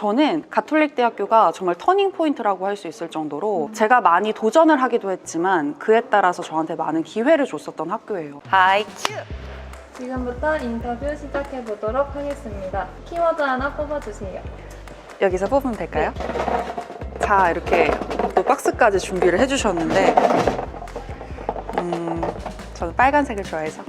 저는 가톨릭 대학교가 정말 터닝 포인트라고 할 수 있을 정도로 제가 많이 도전을 하기도 했지만 그에 따라서 저한테 많은 기회를 줬었던 학교예요. 하이. 지금부터 인터뷰 시작해 보도록 하겠습니다. 키워드 하나 뽑아주세요. 여기서 뽑으면 될까요? 자, 이렇게 또 박스까지 준비를 해주셨는데, 음, 저는 빨간색을 좋아해서.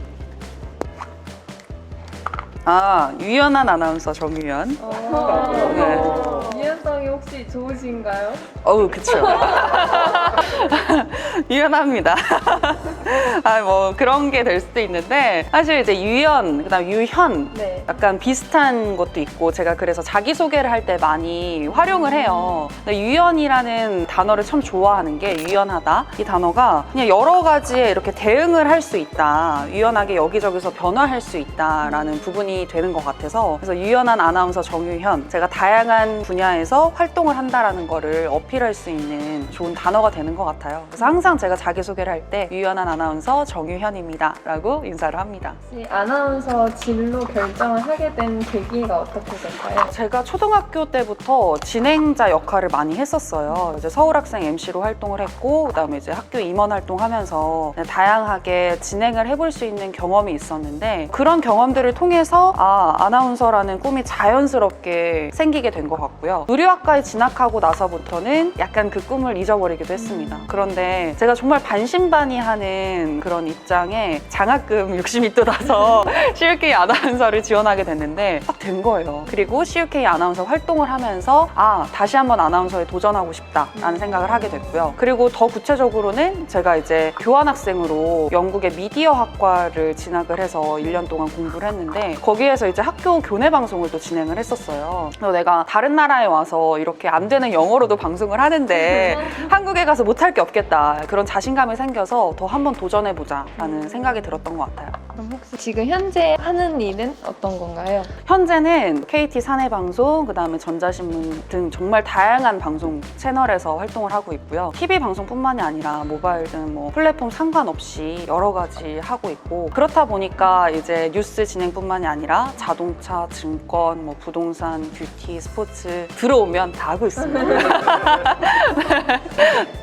아, 유연한 아나운서 정유연. 네. 유연성이 혹시 좋으신가요? 어우, 그쵸. 유연합니다. 아, 뭐, 그런 게 될 수도 있는데, 사실 이제 유연, 그 다음 유현, 네. 약간 비슷한 것도 있고 제가 그래서 자기 소개를 할 때 많이 활용을 해요. 근데 유연이라는 단어를 참 좋아하는 게 유연하다. 이 단어가 그냥 여러 가지에 이렇게 대응을 할 수 있다. 유연하게 여기저기서 변화할 수 있다라는 부분이 되는 것 같아서 그래서 유연한 아나운서 정유현 제가 다양한 분야에서 활동을 한다라는 거를 어필할 수 있는 좋은 단어가 되는 것 같아요. 그래서 항상 제가 자기 소개를 할 때 유연한 아나운서 정유현입니다. 라고 인사를 합니다. 혹시 아나운서 진로 결정을 하게 된 계기가 어떻게 될까요? 제가 초등학교 때부터 진행자 역할을 많이 했었어요. 이제 서울학생 MC로 활동을 했고, 그 다음에 이제 학교 임원 활동하면서 다양하게 진행을 해볼 수 있는 경험이 있었는데 그런 경험들을 통해서 아 아나운서라는 꿈이 자연스럽게 생기게 된 것 같고요. 의료학과에 진학하고 나서부터는 약간 그 꿈을 잊어버리기도 했습니다. 그런데 제가 정말 반신반의하는 그런 입장에 장학금 60이 뜯어서 CUK 아나운서를 지원하게 됐는데 딱 된 거예요. 그리고 CUK 아나운서 활동을 하면서 아 다시 한번 아나운서에 도전하고 싶다라는 생각을 하게 됐고요. 그리고 더 구체적으로는 제가 이제 교환학생으로 영국의 미디어 학과를 진학을 해서 1년 동안 공부를 했는데 거기에서 이제 학교 교내 방송을 또 진행을 했었어요. 그래서 내가 다른 나라에 와서 이렇게 안 되는 영어로도 방송을 하는데 한국에 가서 못할 게 없겠다 그런 자신감이 생겨서 더 한번 도전해보자 라는 생각이 들었던 것 같아요. 그럼 혹시 지금 현재 하는 일은 어떤 건가요? 현재는 KT 사내 방송, 그 다음에 전자신문 등 정말 다양한 방송 채널에서 활동을 하고 있고요. TV 방송뿐만이 아니라 모바일 등 뭐 플랫폼 상관없이 여러 가지 하고 있고 그렇다 보니까 이제 뉴스 진행뿐만이 아니라 자동차, 증권, 뭐 부동산, 뷰티, 스포츠 들어오면 다 하고 있습니다.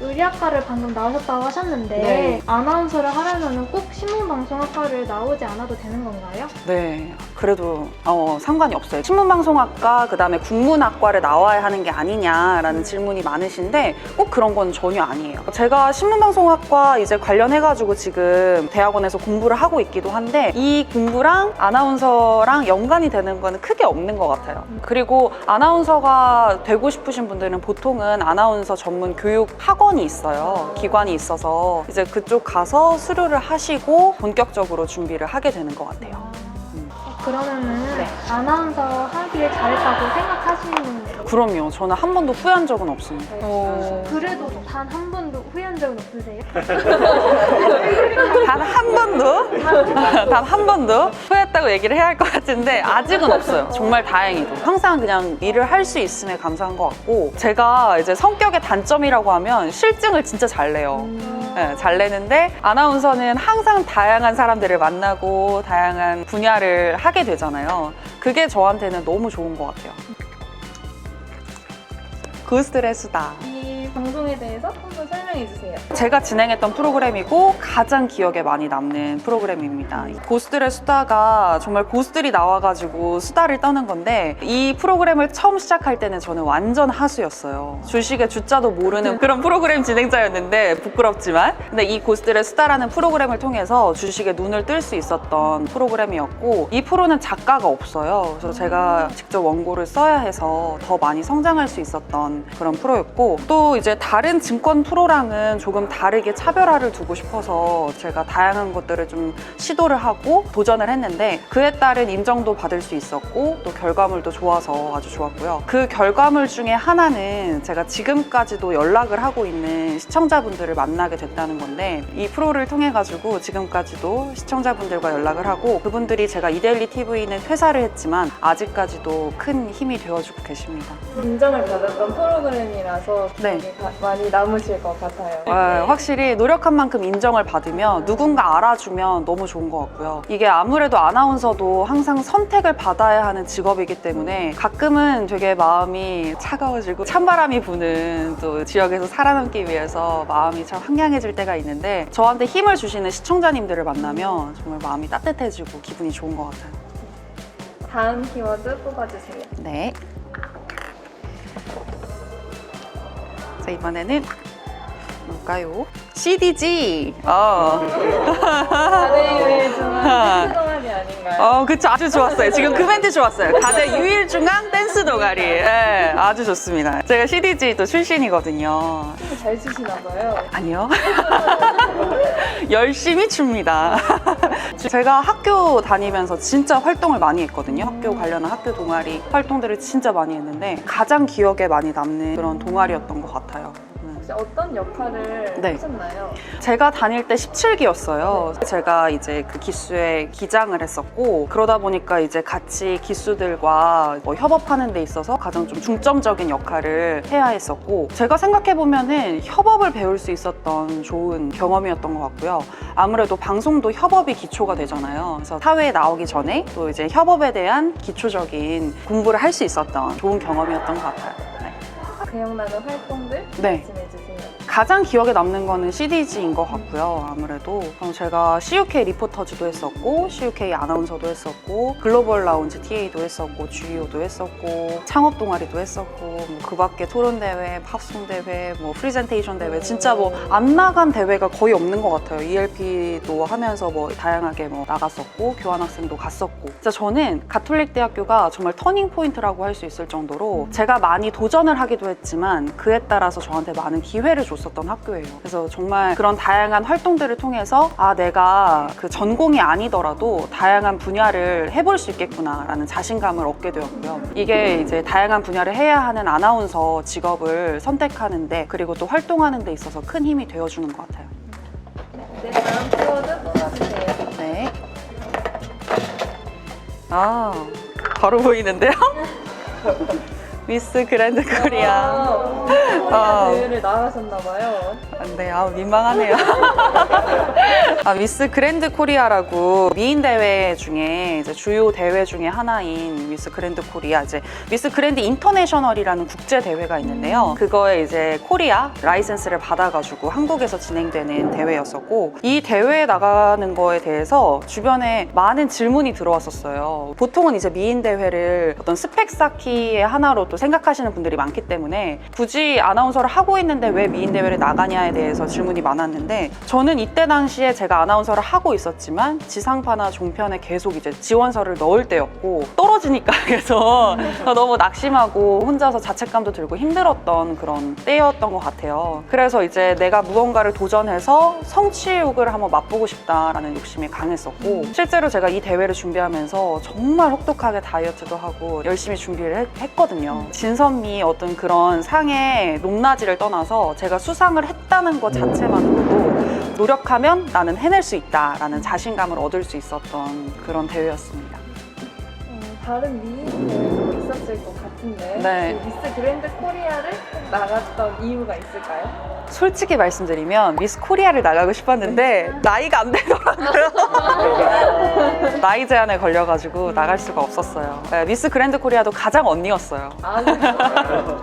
의리학과를 방금 나오셨다고 하셨는데 네. 아나운서를 하려면 꼭 신문방송학과를 나오지 않아도 되는 건가요? 네, 그래도 어, 상관이 없어요. 신문방송학과 그다음에 국문학과를 나와야 하는 게 아니냐라는 질문이 많으신데 꼭 그런 건 전혀 아니에요. 제가 신문방송학과 이제 관련해가지고 지금 대학원에서 공부를 하고 있기도 한데 이 공부랑 아나운서랑 연관이 되는 거는 크게 없는 것 같아요. 그리고 아나운서가 되고 싶으신 분들은 보통은 아나운서 전문 교육 학원이 있어요. 기관이 있어서 이제 그쪽 가서 수료를 하시고 본격적으로 준비를 하게 되는 것 같아요. 어, 그러면은 네. 아나운서 하길 잘했다고 생각하시는? 그럼요. 저는 한 번도 후회한 적은 없습니다. 그래도 단 한 번도 후회한 적은 없으세요? 단 한 번도? 단 한 번도? 후회했다고 얘기를 해야 할 것 같은데 아직은 없어요. 정말 다행히도. 항상 그냥 일을 할 수 있음에 감사한 것 같고 제가 이제 성격의 단점이라고 하면 실증을 진짜 잘 내요. 네, 잘 내는데 아나운서는 항상 다양한 사람들을 만나고 다양한 분야를 하게 되잖아요. 그게 저한테는 너무 좋은 것 같아요. 그 스트레스다. 이 방송에 대해서 한번 설명해 주세요. 제가 진행했던 프로그램이고 가장 기억에 많이 남는 프로그램입니다. 고수들의 수다가 정말 고수들이 나와가지고 수다를 떠는 건데 이 프로그램을 처음 시작할 때는 저는 완전 하수였어요. 주식의 주자도 모르는 그런 프로그램 진행자였는데 부끄럽지만 근데 이 고수들의 수다라는 프로그램을 통해서 주식에 눈을 뜰 수 있었던 프로그램이었고 이 프로는 작가가 없어요. 그래서 제가 직접 원고를 써야 해서 더 많이 성장할 수 있었던 그런 프로였고 또 이제 다른 증권 프로랑은 조금 다르게 차별화를 두고 싶어서 제가 다양한 것들을 좀 시도를 하고 도전을 했는데 그에 따른 인정도 받을 수 있었고 또 결과물도 좋아서 아주 좋았고요. 그 결과물 중에 하나는 제가 지금까지도 연락을 하고 있는 시청자분들을 만나게 됐다는 건데 이 프로를 통해 가지고 지금까지도 시청자분들과 연락을 하고 그분들이 제가 이데일리 TV는 퇴사를 했지만 아직까지도 큰 힘이 되어주고 계십니다. 인정을 받았던 프로그램이라서 네. 많이 남으실 것 같아요. 네, 확실히 노력한 만큼 인정을 받으면 누군가 알아주면 너무 좋은 것 같고요. 이게 아무래도 아나운서도 항상 선택을 받아야 하는 직업이기 때문에 가끔은 되게 마음이 차가워지고 찬바람이 부는 또 지역에서 살아남기 위해서 마음이 참 황량해질 때가 있는데 저한테 힘을 주시는 시청자님들을 만나면 정말 마음이 따뜻해지고 기분이 좋은 것 같아요. 다음 키워드 뽑아주세요. 네. 자, 이번에는 뭘까요? CDG. 어. 가대 유일 중앙 댄스 동아리 아닌가요? 어, 그쵸. 아주 좋았어요. 지금 그 멘트 좋았어요. 가대 유일 중앙 댄스 동아리. 예, 아주 좋습니다. 제가 CDG도 출신이거든요. 춤을 잘 추시나 봐요. 아니요. 열심히 춥니다. 제가 학교 다니면서 진짜 활동을 많이 했거든요. 학교 관련한 학교 동아리 활동들을 진짜 많이 했는데 가장 기억에 많이 남는 그런 동아리였던 것 같아요. 음. 혹시 어떤 역할을 네. 하셨나요? 제가 다닐 때 17기였어요. 제가 이제 그 기수의 기장을 했었고 그러다 보니까 이제 같이 기수들과 뭐 협업하는 데 있어서 가장 좀 중점적인 역할을 해야 했었고 제가 생각해 보면은 협업을 배울 수 있었던 좋은 경험이었던 것 같고요. 아무래도 방송도 협업이 기초가 되잖아요. 그래서 사회에 나오기 전에 또 이제 협업에 대한 기초적인 공부를 할 수 있었던 좋은 경험이었던 것 같아요. 네. 기억나는 활동들 네. 말씀해 주세요. 가장 기억에 남는 거는 CDG인 것 같고요. 아무래도 어, 제가 CUK 리포터즈도 했었고 CUK 아나운서도 했었고 글로벌 라운지 TA도 했었고 GEO도 했었고 창업 동아리도 했었고 뭐 그밖에 토론 대회, 팝송 대회, 뭐 프리젠테이션 대회 진짜 뭐 안 나간 대회가 거의 없는 것 같아요. ELP도 하면서 뭐 다양하게 뭐 나갔었고 교환학생도 갔었고 진짜 저는 가톨릭 대학교가 정말 터닝 포인트라고 할 수 있을 정도로 제가 많이 도전을 하기도 했지만 그에 따라서 저한테 많은 기회를 줬 었던 학교예요. 그래서 정말 그런 다양한 활동들을 통해서 아 내가 그 전공이 아니더라도 다양한 분야를 해볼 수 있겠구나라는 자신감을 얻게 되었고요. 이게 이제 다양한 분야를 해야 하는 아나운서 직업을 선택하는데 그리고 또 활동하는 데 있어서 큰 힘이 되어주는 것 같아요. 네, 다음 키워드 뽑아주세요. 네. 아, 바로 보이는데요? 미스 그랜드 코리아. 아, 아. 대회를 나가셨나 봐요. 네, 아 민망하네요. 아, 미스 그랜드 코리아라고 미인 대회 중에 이제 주요 대회 중에 하나인 미스 그랜드 코리아 이제 미스 그랜드 인터내셔널이라는 국제 대회가 있는데요. 그거에 이제 코리아 라이센스를 받아가지고 한국에서 진행되는 대회였었고 이 대회에 나가는 거에 대해서 주변에 많은 질문이 들어왔었어요. 보통은 이제 미인 대회를 어떤 스펙 쌓기의 하나로 또 생각하시는 분들이 많기 때문에 굳이 아나운서를 하고 있는데 왜 미인 대회를 나가냐에 대해서 질문이 많았는데 저는 이때 당시에 제가 아나운서를 하고 있었지만 지상파나 종편에 계속 이제 지원서를 넣을 때였고 떨어지니까 그래서 너무 낙심하고 혼자서 자책감도 들고 힘들었던 그런 때였던 것 같아요. 그래서 이제 내가 무언가를 도전해서 성취욕을 한번 맛보고 싶다라는 욕심이 강했었고 실제로 제가 이 대회를 준비하면서 정말 혹독하게 다이어트도 하고 열심히 준비를 했- 했거든요. 진선미 어떤 그런 상의 높낮이를 떠나서 제가 수상을 했다 는 것 자체만으로도 노력하면 나는 해낼 수 있다라는 자신감을 얻을 수 있었던 그런 대회였습니다. 음, 다른 미인 대회도 있었을 것 같은데 네. 그 미스 그랜드 코리아를 꼭 나갔던 이유가 있을까요? 솔직히 말씀드리면 미스 코리아를 나가고 싶었는데 나이가 안 되더라고요. 나이 제한에 걸려가지고 나갈 수가 없었어요. 네, 미스 그랜드 코리아도 가장 언니였어요. 아, 그래요? 그럼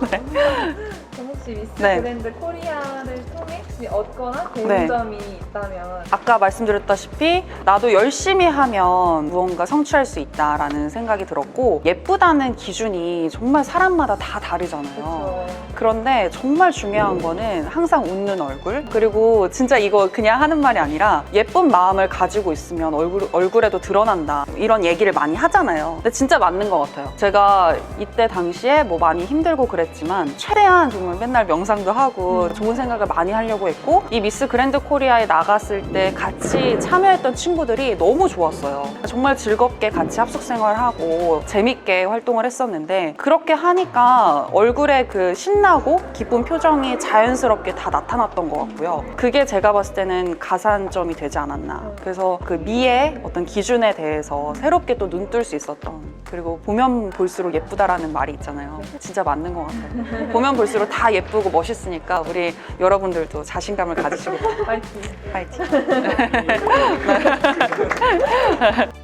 혹시 미스 네. 그랜드 코리아를 통해 혹시 얻거나 배운 네. 점이 있다면 아까 말씀드렸다시피 나도 열심히 하면 무언가 성취할 수 있다라는 생각이 들었고 예쁘다는 기준이 정말 사람마다 다 다르잖아요. 그렇죠. 그런데 정말 중요한 거는 항상 웃는 얼굴 그리고 진짜 이거 그냥 하는 말이 아니라 예쁜 마음을 가지고 있으면 얼굴, 얼굴에도 드러난다 이런 얘기를 많이 하잖아요 근데 진짜 맞는 것 같아요 제가 이때 당시에 뭐 많이 힘들고 그랬지만 최대한 정말 맨날 명상도 하고 좋은 생각을 많이 할 하려고 했고 이 미스 그랜드 코리아에 나갔을 때 같이 참여했던 친구들이 너무 좋았어요. 정말 즐겁게 같이 합숙 생활하고 재밌게 활동을 했었는데 그렇게 하니까 얼굴에 그 신나고 기쁜 표정이 자연스럽게 다 나타났던 것 같고요. 그게 제가 봤을 때는 가산점이 되지 않았나. 그래서 그 미의 어떤 기준에 대해서 새롭게 또 눈뜰 수 있었던 그리고 보면 볼수록 예쁘다라는 말이 있잖아요. 진짜 맞는 것 같아요. 보면 볼수록 다 예쁘고 멋있으니까 우리 여러분들도 자신감을 가지시고 파이팅. 파이팅.